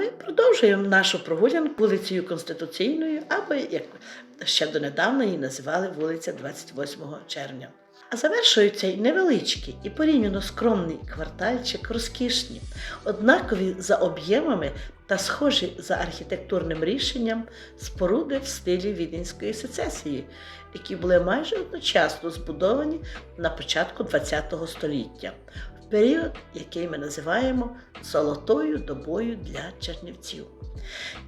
ми продовжуємо нашу прогулянку вулицею Конституційною, або як ще донедавна її називали вулиця 28 червня. А завершують цей невеличкий і порівняно скромний квартальчик розкішні, однакові за об'ємами та схожі за архітектурним рішенням споруди в стилі Віденської сецесії, які були майже одночасно збудовані на початку ХХ століття, період, який ми називаємо золотою добою для чернівців.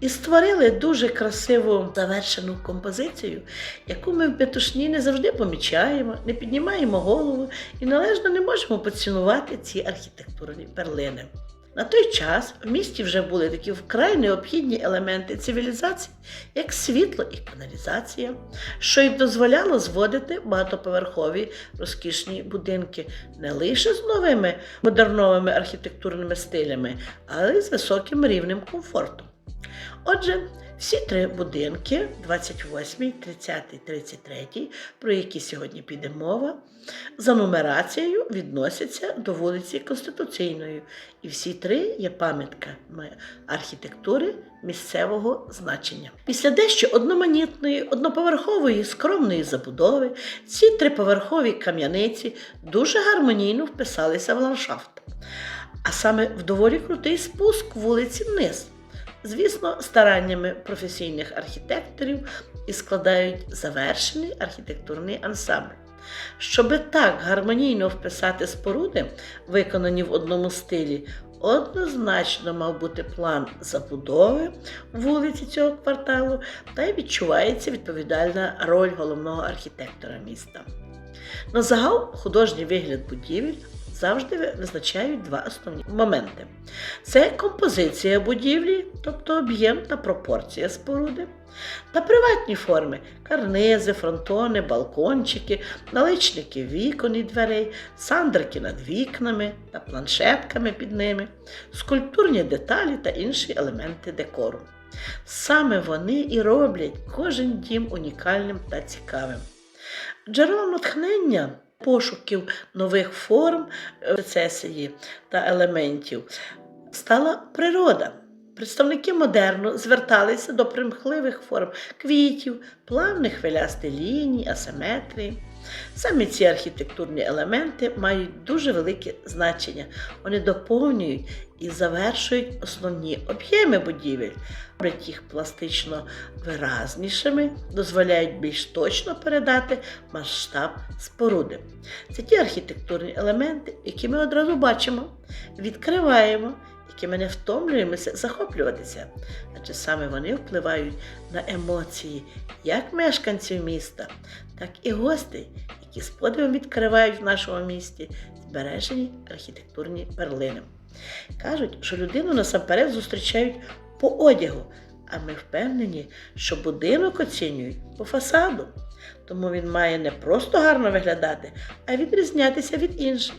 І створили дуже красиву завершену композицію, яку ми в Петушні не завжди помічаємо, не піднімаємо голову і належно не можемо поцінувати ці архітектурні перлини. На той час в місті вже були такі вкрай необхідні елементи цивілізації, як світло і каналізація, що й дозволяло зводити багатоповерхові розкішні будинки не лише з новими модерновими архітектурними стилями, але й з високим рівнем комфорту. Отже, всі три будинки 28, 30, 33, про які сьогодні піде мова, за нумерацією відносяться до вулиці Конституційної, і всі три є пам'ятками архітектури місцевого значення. Після дещо одноманітної, одноповерхової скромної забудови ці триповерхові кам'яниці дуже гармонійно вписалися в ландшафт, а саме в доволі крутий спуск вулиці вниз звісно, стараннями професійних архітекторів і складають завершений архітектурний ансамбль. Щоби так гармонійно вписати споруди, виконані в одному стилі, однозначно мав бути план забудови вулиці цього кварталу, та й відчувається відповідальна роль головного архітектора міста. На загал художній вигляд будівель завжди визначають два основні моменти: це композиція будівлі, тобто об'єм та пропорція споруди, та приватні форми карнизи, фронтони, балкончики, наличники вікон і дверей, сандрики над вікнами та планшетками під ними, скульптурні деталі та інші елементи декору. Саме вони і роблять кожен дім унікальним та цікавим. Джерелом натхнення пошуків нових форм рецесії та елементів стала природа. Представники модерну зверталися до примхливих форм квітів, плавних хвилястих ліній, асиметрії. Саме ці архітектурні елементи мають дуже велике значення. Вони доповнюють і завершують основні об'єми будівель, роблять їх пластично виразнішими, дозволяють більш точно передати масштаб споруди. Це ті архітектурні елементи, які ми одразу бачимо, відкриваємо, якими не втомлюємося захоплюватися, адже саме вони впливають на емоції як мешканців міста, так і гостей, які з подивом відкривають в нашому місті збережені архітектурні перлини. Кажуть, що людину насамперед зустрічають по одягу, а ми впевнені, що будинок оцінюють по фасаду. Тому він має не просто гарно виглядати, а відрізнятися від інших.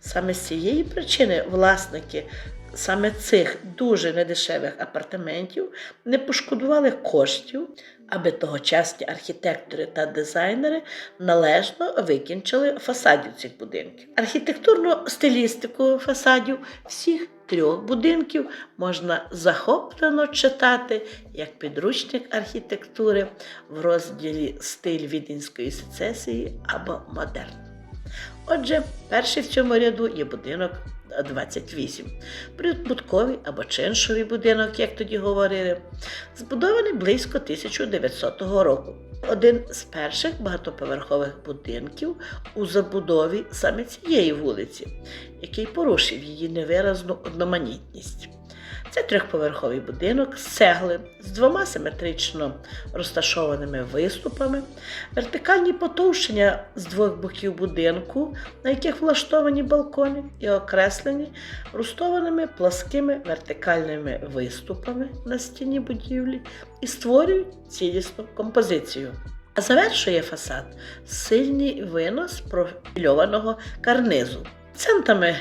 Саме з цієї причини власники саме цих дуже недешевих апартаментів не пошкодували коштів, аби тогочасні архітектори та дизайнери належно викінчили фасадів цих будинків. Архітектурну стилістику фасадів всіх трьох будинків можна захоплено читати як підручник архітектури в розділі Стиль Віденської сецесії або модерн. Отже, перший в цьому ряду є будинок 28, прибутковий або чиншовий будинок, як тоді говорили, збудований близько 1900 року. Один з перших багатоповерхових будинків у забудові саме цієї вулиці, який порушив її невиразну одноманітність. Це трьохповерховий будинок з цегли з двома симетрично розташованими виступами, вертикальні потовщення з двох боків будинку, на яких влаштовані балкони, і окреслені рустованими пласкими вертикальними виступами на стіні будівлі і створюють цілісну композицію. А завершує фасад сильний винос профільованого карнизу. Центрами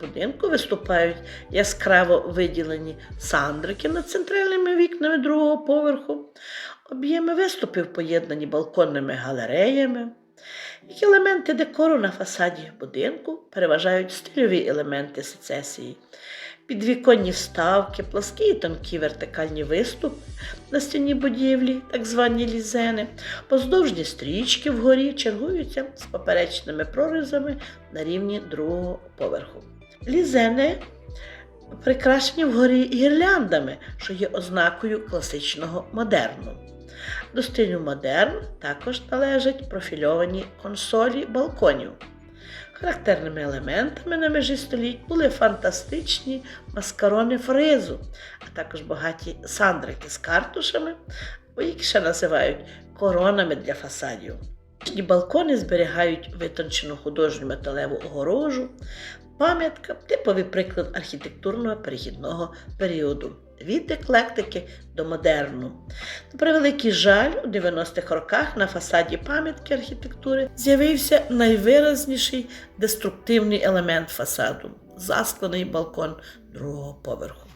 будинку виступають яскраво виділені сандрики над центральними вікнами другого поверху, об'єми виступів поєднані балконними галереями. Як елементи декору на фасаді будинку переважають стильові елементи сецесії. підвіконні вставки, пласкі і тонкі вертикальні виступи на стіні будівлі, так звані лізени, поздовжні стрічки вгорі чергуються з поперечними прорізами на рівні другого поверху. Лізени прикрашені вгорі гірляндами, що є ознакою класичного модерну. До стилю модерн також належать профільовані консолі балконів. Характерними елементами на межі століть були фантастичні маскарони фризу, а також багаті сандрики з картушами, які ще називають коронами для фасадів. Балкони зберігають витончену художню металеву огорожу, пам'ятка, типовий приклад архітектурного перехідного періоду. Від еклектики до модерну. На превеликий жаль, у 90-х роках на фасаді пам'ятки архітектури з'явився найвиразніший деструктивний елемент фасаду засклений балкон другого поверху.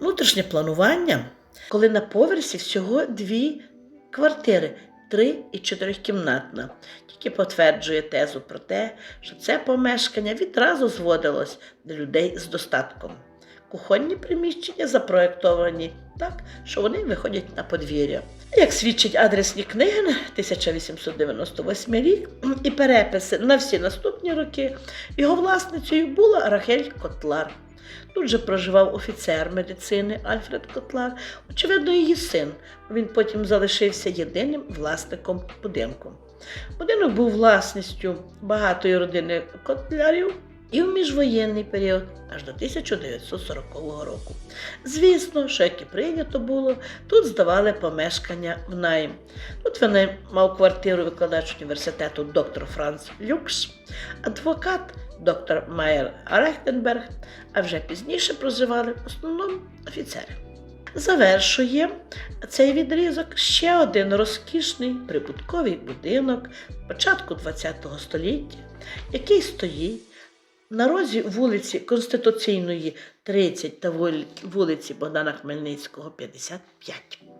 Внутрішнє планування, коли на поверсі всього дві квартири. Три і чотирикімнатна, тільки потверджує тезу про те, що це помешкання відразу зводилось для людей з достатком. Кухонні приміщення запроєктовані так, що вони виходять на подвір'я. Як свідчать адресні книги 1898 рік і переписи на всі наступні роки, його власницею була Рахель Котлар. Тут же проживав офіцер медицини Альфред Котлар, очевидно, її син. Він потім залишився єдиним власником будинку. Будинок був власністю багатої родини котлярів і в міжвоєнний період аж до 1940 року. Звісно, що як і прийнято було, тут здавали помешкання в найм. Тут вони мав квартиру викладач університету доктор Франц Люкс, адвокат доктор Майер Рехтенберг, а вже пізніше проживали в основному офіцери. Завершує цей відрізок ще один розкішний прибутковий будинок початку ХХ століття, який стоїть на розі вулиці Конституційної 30 та вулиці Богдана Хмельницького 55.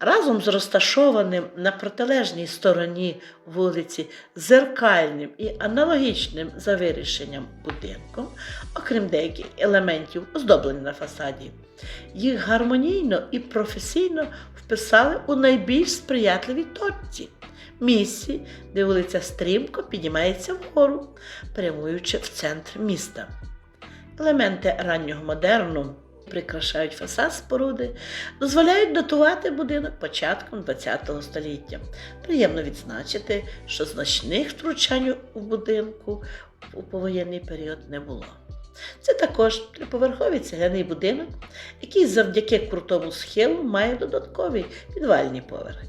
Разом з розташованим на протилежній стороні вулиці зеркальним і аналогічним за вирішенням будинком, окрім деяких елементів, оздоблення на фасаді, їх гармонійно і професійно вписали у найбільш сприятливій точці місці, де вулиця стрімко піднімається вгору, прямуючи в центр міста. Елементи раннього модерну прикрашають фасад споруди, дозволяють датувати будинок початком ХХ століття. Приємно відзначити, що значних втручань у будинку у повоєнний період не було. Це також триповерховий цегляний будинок, який завдяки крутому схилу має додатковий підвальний поверх.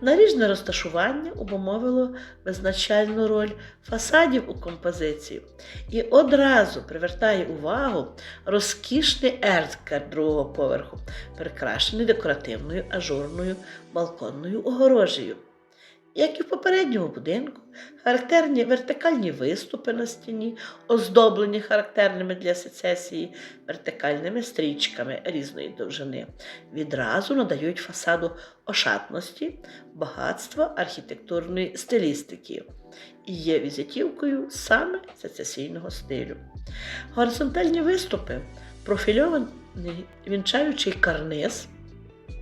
Наріжне розташування обумовило визначальну роль фасадів у композиції і одразу привертає увагу розкішний ерткер другого поверху, прикрашений декоративною ажурною балконною огорожею. Як і в попередньому будинку, характерні вертикальні виступи на стіні, оздоблені характерними для сецесії вертикальними стрічками різної довжини, відразу надають фасаду ошатності, багатства архітектурної стилістики і є візитівкою саме сецесійного стилю. Горизонтальні виступи, профільований вінчаючий карниз,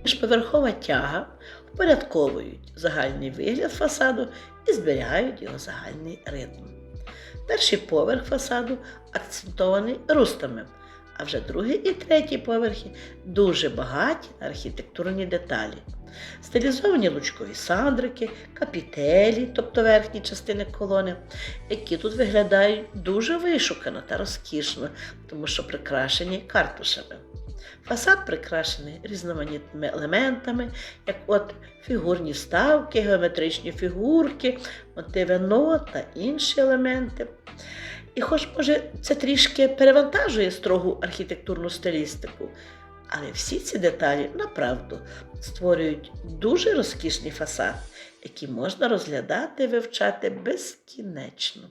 міжповерхова тяга впорядковують загальний вигляд фасаду і зберігають його загальний ритм. Перший поверх фасаду акцентований рустами, а вже другий і третій поверхи дуже багаті на архітектурні деталі. Стилізовані лучкові сандрики, капітелі, тобто верхні частини колони, які тут виглядають дуже вишукано та розкішно, тому що прикрашені картушами. Фасад прикрашений різноманітними елементами, як от фігурні ставки, геометричні фігурки, мотиви нот та інші елементи. І хоч, може, це трішки перевантажує строгу архітектурну стилістику, але всі ці деталі направду створюють дуже розкішний фасад, який можна розглядати і вивчати безкінечно.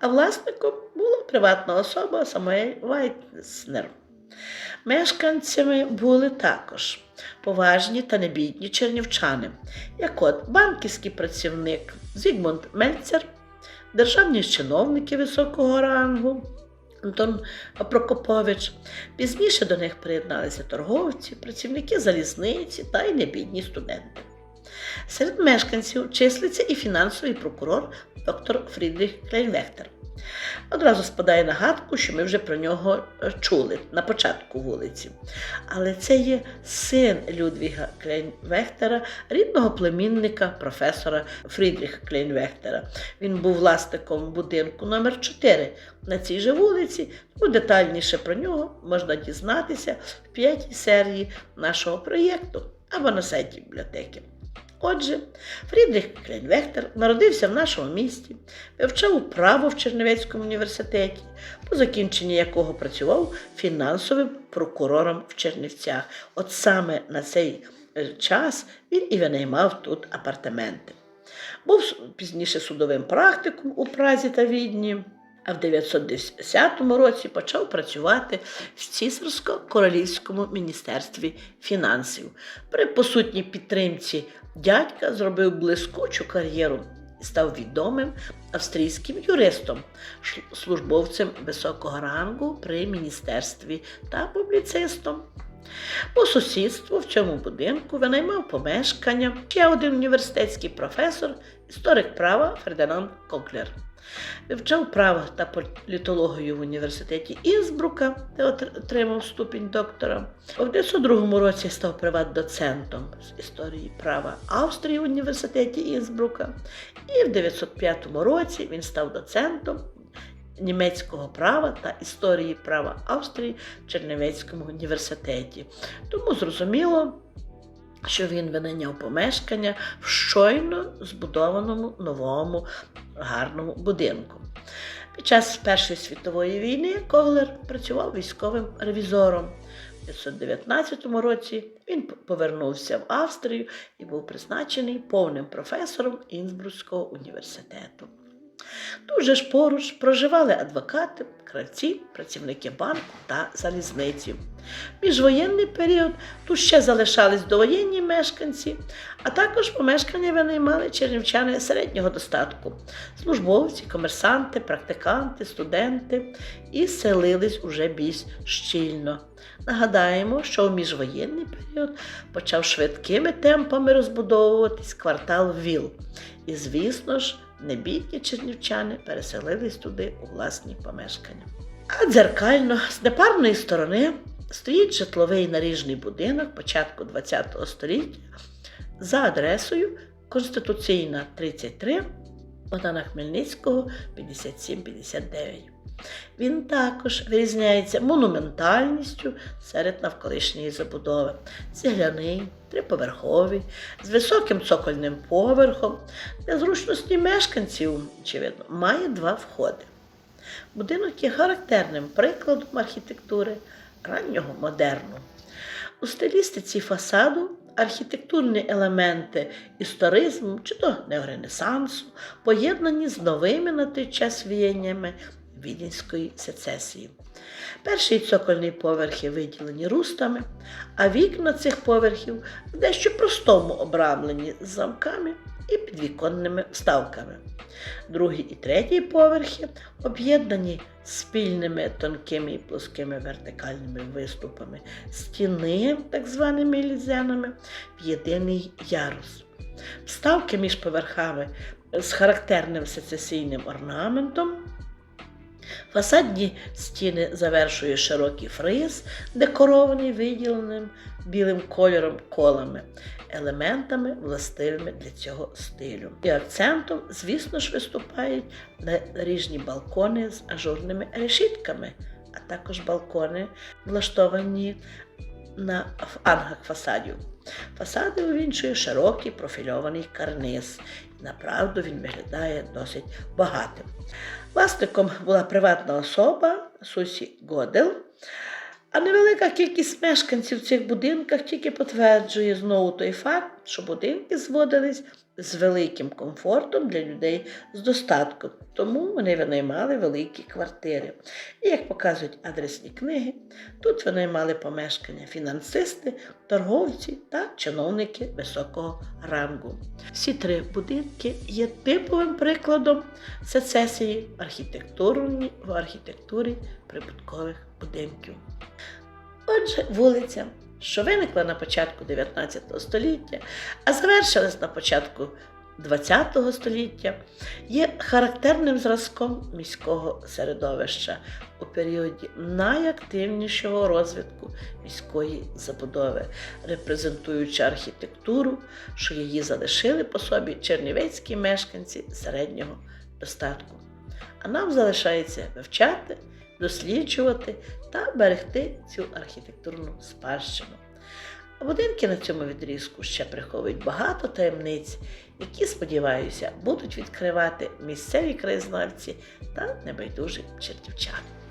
А власником була приватна особа Самуель Вайтснер. Мешканцями були також поважні та небідні чернівчани, як от банківський працівник Зігмунд Мельцер, державні чиновники високого рангу, Антон Прокопович. Пізніше до них приєдналися торговці, працівники залізниці та й небідні студенти. Серед мешканців числиться і фінансовий прокурор доктор Фрідріх Клейнвехтер. Одразу спадає на гадку, що ми вже про нього е, чули на початку вулиці. Але це є син Людвіга Клейнвехтера, рідного племінника професора Фрідріха Клейнвехтера. Він був власником будинку номер 4 на цій же вулиці. Ну, детальніше про нього можна дізнатися в п'ятій серії нашого проєкту або на сайті бібліотеки. Отже, Фрідріх Клейнвехтер народився в нашому місті, вивчав право в Чернівецькому університеті, по закінченні якого працював фінансовим прокурором в Чернівцях. От саме на цей е, час він і винаймав тут апартаменти. Був пізніше судовим практиком у Празі та Відні, а в 910 році почав працювати в Цісарсько-королівському міністерстві фінансів. При посутній підтримці дядька зробив блискучу кар'єру і став відомим австрійським юристом, службовцем високого рангу при міністерстві та публіцистом. По сусідству в цьому будинку винаймав помешкання ще один університетський професор, історик права Фердинанд Коклер. Вивчав право та політологію в університеті Інсбрука, де отримав ступінь доктора. У 1902 році став приват-доцентом з історії права Австрії в університеті Інсбрука. І в 1905 році він став доцентом німецького права та історії права Австрії в Чернівецькому університеті. Тому зрозуміло, що він винайняв помешкання в щойно збудованому новому гарному будинку. Під час Першої світової війни Коглер працював військовим ревізором. У 1919 році він повернувся в Австрію і був призначений повним професором Інсбруцького університету. Тут же ж поруч проживали адвокати, кравці, працівники банку та залізниці. В міжвоєнний період тут ще залишались довоєнні мешканці, а також помешкання винаймали чернівчани середнього достатку, службовці, комерсанти, практиканти, студенти і селились уже більш щільно. Нагадаємо, що у міжвоєнний період почав швидкими темпами розбудовуватись квартал ВІЛ. І, звісно ж, небідні чернівчани переселились туди у власні помешкання. А дзеркально з непарної сторони стоїть житловий наріжний будинок початку ХХ століття за адресою Конституційна 33 Богдана Хмельницького 5759. Він також вирізняється монументальністю серед навколишньої забудови. Цегляний, триповерховий, з високим цокольним поверхом, для зручності мешканців, очевидно, має два входи. Будинок є характерним прикладом архітектури раннього модерну. У стилістиці фасаду архітектурні елементи історизму чи то неоренесансу поєднані з новими на той час віяннями відінської сецесії. Перший цокольний поверхи виділені рустами, а вікна цих поверхів в дещо простому обрамлені з замками і підвіконними вставками. Другий і третій поверхи об'єднані спільними тонкими і плоскими вертикальними виступами стіни, так званими лізенами, в єдиний ярус. Вставки між поверхами з характерним сецесійним орнаментом. Фасадні стіни завершує широкий фриз, декорований виділеним білим кольором колами, елементами, властивими для цього стилю. І акцентом, звісно ж, виступають наріжні балкони з ажурними решітками, а також балкони, влаштовані на ангах фасадів. Фасади увінчує широкий профільований карниз. Направду він виглядає досить багатим. Власником була приватна особа Сусі Годел, а невелика кількість мешканців в цих будинках тільки підтверджує знову той факт, що будинки зводились з великим комфортом для людей з достатком, тому вони винаймали великі квартири. І як показують адресні книги, тут винаймали помешкання фінансисти, торговці та чиновники високого рангу. Всі три будинки є типовим прикладом сецесії в архітектурі прибуткових будинків. Отже, вулиця, що виникла на початку 19 століття, а завершилась на початку 20 століття, є характерним зразком міського середовища у періоді найактивнішого розвитку міської забудови, репрезентуючи архітектуру, що її залишили по собі чернівецькі мешканці середнього достатку. А нам залишається вивчати, досліджувати та берегти цю архітектурну спадщину. А будинки на цьому відрізку ще приховують багато таємниць, які, сподіваюся, будуть відкривати місцеві краєзнавці та небайдужі чернівчани.